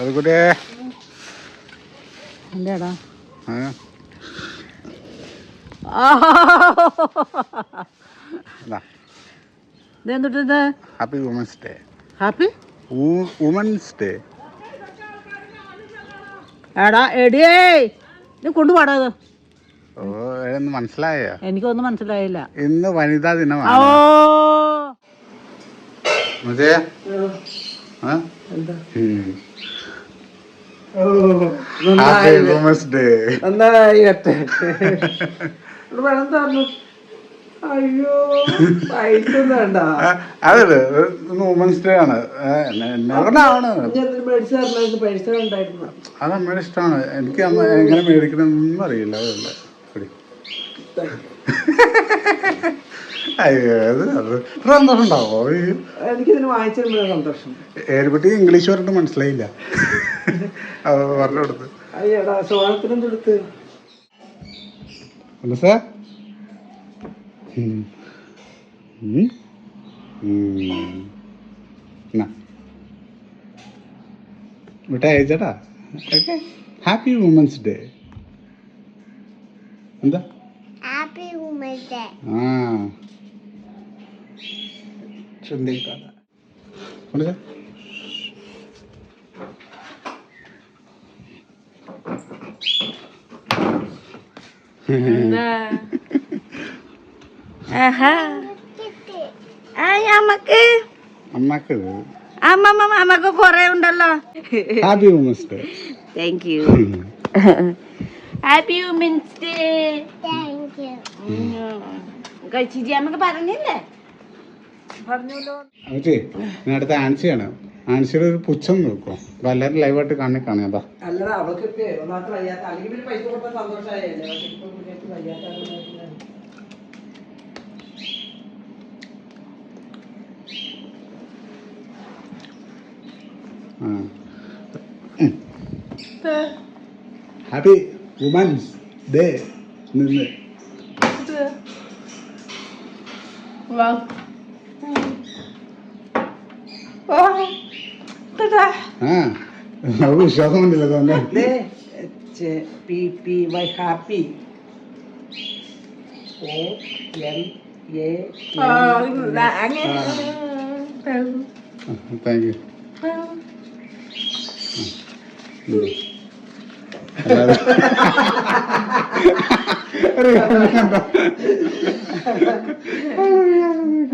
അതുകൂടെ. എന്താടാ ഇതെന്തിട്ടത് happy women's day happy women's day എടാ എടിയേ നീ കൊണ്ടുപോടാ ഇത്. ഓ എന്ന് മനസ്സിലായോ? എനിക്കൊന്നും മനസ്സിലായില്ല. ഇന്ന് വനിതാ ഓ. ദിനമാണ് മുജേ ഹാപ്പി വുമൻസ് ഡേ നന്നായിട്ടെ വെള്ളം തന്നു അയ്യോ പൈസ ഒന്നും വേണ്ട. അതല്ലേ ഇന്ന് വുമൻസ് ഡേ ആണ്. തരണം? പൈസ ഉണ്ടായിരുന്നു അത് അമ്മയുടെ ഇഷ്ടമാണ് എനിക്ക് അമ്മ എങ്ങനെ മേടിക്കണമെന്നൊന്നും അറിയില്ല അതല്ല. അയ്യോ അത് അത് ഇത്ര സന്തോഷം ഉണ്ടാവോ. എനിക്കിതിന് സന്തോഷം. ഏരുപെട്ടി ഇംഗ്ലീഷ് പറഞ്ഞിട്ട് മനസ്സിലായില്ല. പറഞ്ഞു കൊടുത്ത്. അയ്യടാ സോണത്തിനും കൊടുത്ത് ഉണ്ട് സാർ. മിഠായി അയച്ചേട്ടാ ഓക്കെ. ഹാപ്പി വുമൻസ് ഡേ എന്താ? Happy Women's Day. ആ. അമ്മയ്ക്ക്. അമ്മയ്ക്ക്. അമ്മമ്മ അമ്മയ്ക്ക് കൊറേ ഉണ്ടല്ലോ. Happy women's day thank you happy women's day Thank you. കഴിച്ചിട്ട് അമ്മയ്ക്ക് പറഞ്ഞില്ലേ? പറഞ്ഞല്ലോ. അമ്മച്ചി ഞാൻ അടുത്ത ആൻസിയാണ്. ആൻസിയുടെ ഒരു പുച്ഛം നോക്കോ. അപ്പൊ എല്ലാവരും ലൈവായിട്ട് കാണി കാണാം അതാ. അല്ലടാ അവൾക്ക് വയ്യാത്ത അല്ലെങ്കിൽ പിന്നെ പൈസ കൊടുത്താൽ സന്തോഷമായല്ലേ പക്ഷെ ഇപ്പൊ കുട്ടികൾക്ക് വയ്യാത്ത കാരണം ഹാപ്പി വുമൻസ് ഡേ നിന്ന് ആ അത് വിശ്വാസമുണ്ടല്ലോ dễ dễ dễ ờ đã nghe thương thank you Rihanna. Rihanna.